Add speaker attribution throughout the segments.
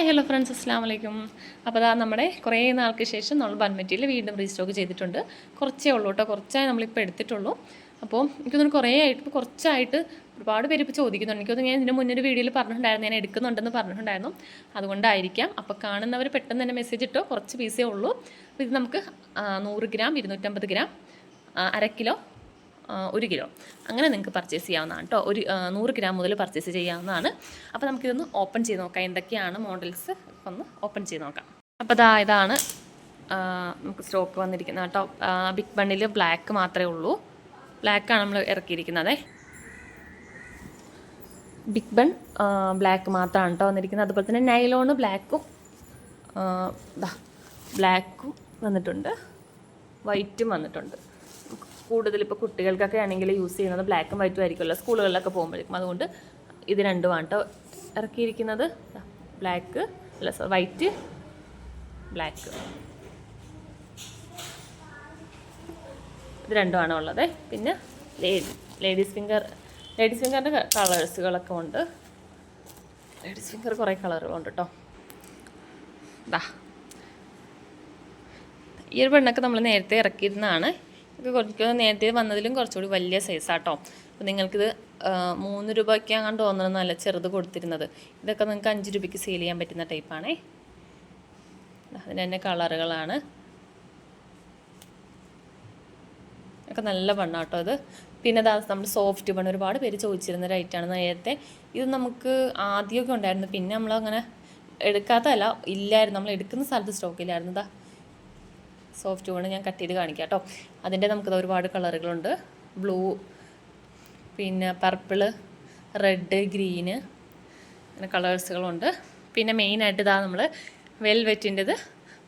Speaker 1: Hi hello friends അസ്സാം വലൈക്കും അപ്പോൾ അതാ നമ്മുടെ കുറേ നാൾക്ക് ശേഷം നമ്മൾ ബൺമെറ്റിയിൽ വീണ്ടും റീസ്റ്റോക്ക് ചെയ്തിട്ടുണ്ട്. കുറച്ചേ ഉള്ളൂ കേട്ടോ കുറച്ചായി നമ്മളിപ്പോൾ എടുത്തിട്ടുള്ളൂ. അപ്പോൾ എനിക്ക് തോന്നുന്നു കുറേ ആയിട്ട് ഇപ്പോൾ കുറച്ചായിട്ട് ഒരുപാട് പേര് ഇപ്പോൾ ചോദിക്കുന്നുണ്ട്. എനിക്ക് തോന്നുന്നു ഞാൻ ഇതിന് മുന്നൊരു വീഡിയോയിൽ പറഞ്ഞിട്ടുണ്ടായിരുന്നു ഞാൻ എടുക്കുന്നുണ്ടെന്ന് പറഞ്ഞിട്ടുണ്ടായിരുന്നു. അതുകൊണ്ടായിരിക്കാം. അപ്പോൾ കാണുന്നവർ പെട്ടെന്ന് തന്നെ മെസ്സേജ് ഇട്ടോ കുറച്ച് പീസേ ഉള്ളൂ. അപ്പോൾ ഇത് നമുക്ക് നൂറ് ഗ്രാം ഇരുന്നൂറ്റമ്പത് ഗ്രാം അര കിലോ ഒരു കിലോ. അങ്ങനെ നിങ്ങൾക്ക് പർച്ചേസ് ചെയ്യാവുന്നതാണ് കേട്ടോ ഒരു നൂറ് ഗ്രാം മുതൽ പർച്ചേസ് ചെയ്യാവുന്നതാണ്. അപ്പോൾ നമുക്കിതൊന്ന് ഓപ്പൺ ചെയ്ത് നോക്കാം. എന്തൊക്കെയാണ് മോഡൽസ് ഒന്ന് ഓപ്പൺ ചെയ്ത് നോക്കാം. അപ്പോൾ ഇതാ ഇതാണ് നമുക്ക് സ്റ്റോക്ക് വന്നിരിക്കുന്നത് കേട്ടോ ബിഗ് ബണ്ണിൽ ബ്ലാക്ക് മാത്രമേ ഉള്ളൂ. ബ്ലാക്കാണ് നമ്മൾ ഇറക്കിയിരിക്കുന്നത്. ബിഗ് ബൺ ബ്ലാക്ക് മാത്രമാണ് കേട്ടോ വന്നിരിക്കുന്നത്. അതുപോലെ തന്നെ നൈലോണ് ബ്ലാക്കും ബ്ലാക്കും വന്നിട്ടുണ്ട്. വൈറ്റും വന്നിട്ടുണ്ട്. കൂടുതൽ ഇപ്പോൾ കുട്ടികൾക്കൊക്കെ ആണെങ്കിൽ യൂസ് ചെയ്യുന്നത് ബ്ലാക്കും വൈറ്റും ആയിരിക്കുമല്ലോ സ്കൂളുകളിലൊക്കെ പോകുമ്പോഴേക്കും. അതുകൊണ്ട് ഇത് രണ്ടുമാണ് കേട്ടോ ഇറക്കിയിരിക്കുന്നത്. ബ്ലാക്ക് അല്ല സോറി വൈറ്റ് ബ്ലാക്ക് ഇത് രണ്ടുമാണ് ഉള്ളത്. പിന്നെ ലേഡി ലേഡീസ് ഫിംഗർ ലേഡീസ് ഫിംഗറിന്റെ കളേഴ്സുകളൊക്കെ ഉണ്ട്. ലേഡീസ് ഫിംഗർ കുറേ കളറുകളുണ്ട് കേട്ടോ ദാ ഈ ഒരു പെണ്ണൊക്കെ നമ്മൾ നേരത്തെ ഇറക്കിയിരുന്നതാണ്. ഇത് കുറച്ച് നേരത്തെ വന്നതിലും കുറച്ചുകൂടി വലിയ സൈസാട്ടോ അപ്പോൾ നിങ്ങൾക്കിത് മൂന്ന് രൂപയ്ക്കാണ് തോന്നുന്നത് നല്ല ചെറുത് കൊടുത്തിരുന്നത്. ഇതൊക്കെ നിങ്ങൾക്ക് അഞ്ച് രൂപയ്ക്ക് സെയിൽ ചെയ്യാൻ പറ്റുന്ന ടൈപ്പാണേ അതിന് തന്നെ കളറുകളാണ്. ഒക്കെ നല്ല ബണ്ണാട്ടോ അത് പിന്നെ ദാ നമ്മൾ സോഫ്റ്റ് ബണ്ണ് ഒരുപാട് പേര് ചോദിച്ചിരുന്ന ഒരു ഐറ്റാണ് നേരത്തെ. ഇത് നമുക്ക് ആദ്യമൊക്കെ ഉണ്ടായിരുന്നു. പിന്നെ നമ്മളങ്ങനെ എടുക്കാത്തതല്ല ഇല്ലായിരുന്നു. നമ്മൾ എടുക്കുന്ന സ്ഥലത്ത് സ്റ്റോക്ക് ഇല്ലായിരുന്നു സോഫ്റ്റ് കൊണ്ട് ഞാൻ കട്ട് ചെയ്ത് കാണിക്കാം കേട്ടോ അതിന്റെ നമുക്ക് ഒരുപാട് കളറുകളുണ്ട്. ബ്ലൂ പിന്നെ പർപ്പിൾ റെഡ് ഗ്രീന് അങ്ങനെ കളേഴ്സുകളുണ്ട് പിന്നെ മെയിനായിട്ട് ഇതാ നമ്മൾ വെൽവെറ്റിന്റെത്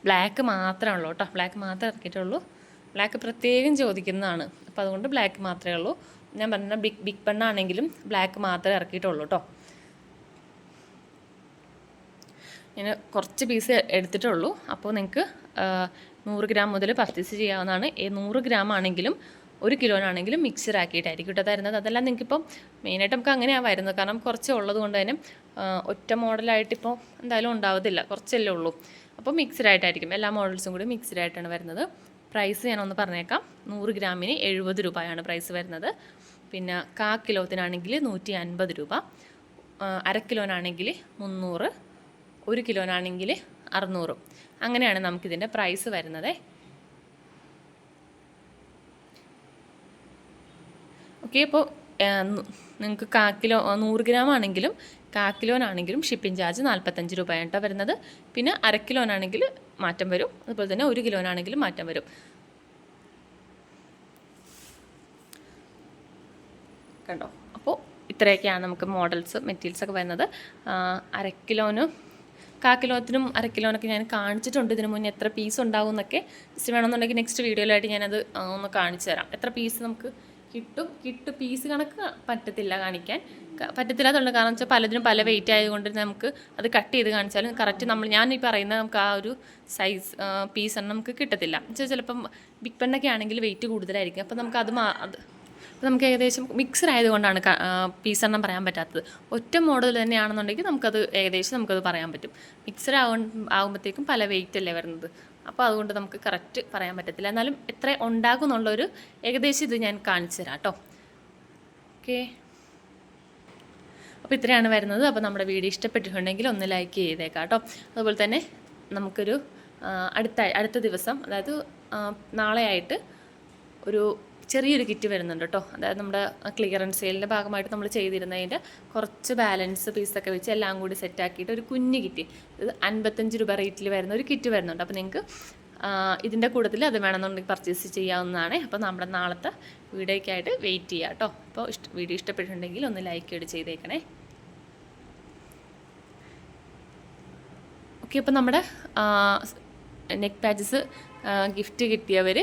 Speaker 1: ബ്ലാക്ക് മാത്രമേ ഉള്ളൂ കേട്ടോ ബ്ലാക്ക് മാത്രമേ ഇറക്കിയിട്ടുള്ളൂ. ബ്ലാക്ക് പ്രത്യേകം ചോദിക്കുന്നതാണ്. അപ്പോൾ അതുകൊണ്ട് ബ്ലാക്ക് മാത്രമേ ഉള്ളൂ. ഞാൻ പറഞ്ഞ ബിഗ് ബിഗ് പെണ്ണാണെങ്കിലും ബ്ലാക്ക് മാത്രമേ ഇറക്കിയിട്ടുള്ളൂ കേട്ടോ ഞാൻ കുറച്ച് പീസ് എടുത്തിട്ടുള്ളൂ. അപ്പോൾ നിങ്ങൾക്ക് നൂറ് ഗ്രാം മുതൽ പർച്ചേസ് ചെയ്യാവുന്നതാണ്. നൂറ് ഗ്രാം ആണെങ്കിലും ഒരു കിലോനാണെങ്കിലും മിക്സർ ആക്കിയിട്ടായിരിക്കും കേട്ടോ തരുന്നത്. അതെല്ലാം നിങ്ങൾക്കിപ്പം മെയിനായിട്ട് നമുക്ക് അങ്ങനെയാണ് വരുന്നത്. കാരണം കുറച്ച് ഉള്ളത് കൊണ്ട് തന്നെ ഒറ്റ മോഡലായിട്ട് ഇപ്പോൾ എന്തായാലും ഉണ്ടാവത്തില്ല. കുറച്ചല്ലേ ഉള്ളൂ. അപ്പോൾ മിക്സഡായിട്ടായിരിക്കും എല്ലാ മോഡൽസും കൂടി മിക്സ്ഡ് ആയിട്ടാണ് വരുന്നത്. പ്രൈസ് ഞാനൊന്ന് പറഞ്ഞേക്കാം. നൂറ് ഗ്രാമിന് എഴുപത് രൂപയാണ് പ്രൈസ് വരുന്നത്. പിന്നെ കാ കിലോത്തിനാണെങ്കിൽ നൂറ്റി അൻപത് രൂപ. അരക്കിലോനാണെങ്കിൽ അര കിലോനാണെങ്കിൽ മുന്നൂറ്. ഒരു കിലോനാണെങ്കിൽ അറുന്നൂറും. അങ്ങനെയാണ് നമുക്കിതിന്റെ പ്രൈസ് വരുന്നത്. ഓക്കെ ഇപ്പോൾ നിങ്ങൾക്ക് കാ കിലോ നൂറ് ഗ്രാം ആണെങ്കിലും കാ കിലോനാണെങ്കിലും ഷിപ്പിംഗ് ചാർജ് നാൽപ്പത്തഞ്ച് രൂപയാണ് കേട്ടോ വരുന്നത്. പിന്നെ അര കിലോനാണെങ്കിൽ മാറ്റം വരും. അതുപോലെ തന്നെ ഒരു കിലോനാണെങ്കിലും മാറ്റം വരും. കണ്ടോ? അപ്പോൾ ഇത്രയൊക്കെയാണ് നമുക്ക് മോഡൽസ് മെറ്റീരിയൽസൊക്കെ വരുന്നത്. അര കിലോനും കാ കിലോത്തിനും അര കിലോനൊക്കെ ഞാൻ കാണിച്ചിട്ടുണ്ട്. ഇതിന് മുന്നേ എത്ര പീസ് ഉണ്ടാവും എന്നൊക്കെ ജസ്റ്റ് വേണമെന്നുണ്ടെങ്കിൽ നെക്സ്റ്റ് വീഡിയോയിലായിട്ട് ഞാനത് ഒന്ന് കാണിച്ചു തരാം. എത്ര പീസ് നമുക്ക് കിട്ടും? കിട്ടും പീസ് കണക്ക് പറ്റത്തില്ല കാണിക്കാൻ. പറ്റത്തില്ല കാരണം വെച്ചാൽ പലതിനും പല വെയിറ്റ് ആയതുകൊണ്ട് നമുക്ക് അത് കട്ട് ചെയ്ത് കാണിച്ചാലും കറക്റ്റ് നമ്മൾ ഞാൻ ഈ പറയുന്ന നമുക്ക് ആ ഒരു സൈസ് പീസ് നമുക്ക് കിട്ടത്തില്ല. വെച്ചാൽ ചിലപ്പം ബിഗ് പെണ്ണൊക്കെ ആണെങ്കിൽ വെയിറ്റ് കൂടുതലായിരിക്കും. അപ്പം നമുക്ക് അത് അപ്പോൾ നമുക്ക് ഏകദേശം മിക്സർ ആയതുകൊണ്ടാണ് പീസ് എണ്ണം പറയാൻ പറ്റാത്തത്. ഒറ്റ മോഡൽ തന്നെയാണെന്നുണ്ടെങ്കിൽ നമുക്കത് ഏകദേശം നമുക്കത് പറയാൻ പറ്റും. മിക്സർ ആവും ആകുമ്പോഴത്തേക്കും പല വെയിറ്റ് അല്ലേ വരുന്നത്. അപ്പോൾ അതുകൊണ്ട് നമുക്ക് കറക്റ്റ് പറയാൻ പറ്റത്തില്ല. എന്നാലും എത്ര ഉണ്ടാകും എന്നുള്ളൊരു ഏകദേശം ഇത് ഞാൻ കാണിച്ചു തരാം കേട്ടോ ഓക്കേ അപ്പോൾ ഇത്രയാണ് വരുന്നത്. അപ്പോൾ നമ്മുടെ വീഡിയോ ഇഷ്ടപ്പെട്ടിട്ടുണ്ടെങ്കിൽ ഒന്ന് ലൈക്ക് ചെയ്തേക്കാം കേട്ടോ അതുപോലെ തന്നെ നമുക്കൊരു അടുത്ത അടുത്ത ദിവസം അതായത് നാളെയായിട്ട് ഒരു ചെറിയൊരു കിറ്റ് വരുന്നുണ്ട് കേട്ടോ അതായത് നമ്മുടെ ക്ലിയറൻസ് സെയിലിന്റെ ഭാഗമായിട്ട് നമ്മൾ ചെയ്തിരുന്നതിന്റെ കുറച്ച് ബാലൻസ് പീസൊക്കെ വെച്ച് എല്ലാം കൂടി സെറ്റാക്കിയിട്ട് ഒരു കുഞ്ഞു കിറ്റ്. ഇത് അൻപത്തഞ്ച് രൂപ റേറ്റിൽ വരുന്ന ഒരു കിറ്റ് വരുന്നുണ്ട്. അപ്പോൾ നിങ്ങൾക്ക് ഇതിന്റെ കൂട്ടത്തിൽ അത് വേണമെന്നുണ്ടെങ്കിൽ പർച്ചേസ് ചെയ്യാവുന്നതാണ്. അപ്പോൾ നമ്മുടെ നാളത്തെ വീഡിയോയ്ക്കായിട്ട് വെയിറ്റ് ചെയ്യാം കേട്ടോ അപ്പോൾ ഇഷ്ട വീഡിയോ ഇഷ്ടപ്പെട്ടിട്ടുണ്ടെങ്കിൽ ഒന്ന് ലൈക്ക് ചെയ്ത് ചെയ്തേക്കണേ. ഓക്കെ അപ്പോൾ നമ്മുടെ നെക്ക് പാച്ചസ് ഗിഫ്റ്റ് കിട്ടിയവർ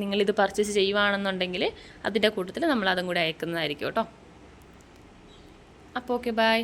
Speaker 1: നിങ്ങളിത് പർച്ചേസ് ചെയ്യുവാണെന്നുണ്ടെങ്കിൽ അതിന്റെ കൂട്ടത്തിൽ നമ്മൾ അതും കൂടി അയക്കുന്നതായിരിക്കും കേട്ടോ. അപ്പോൾ ഓക്കെ ബൈ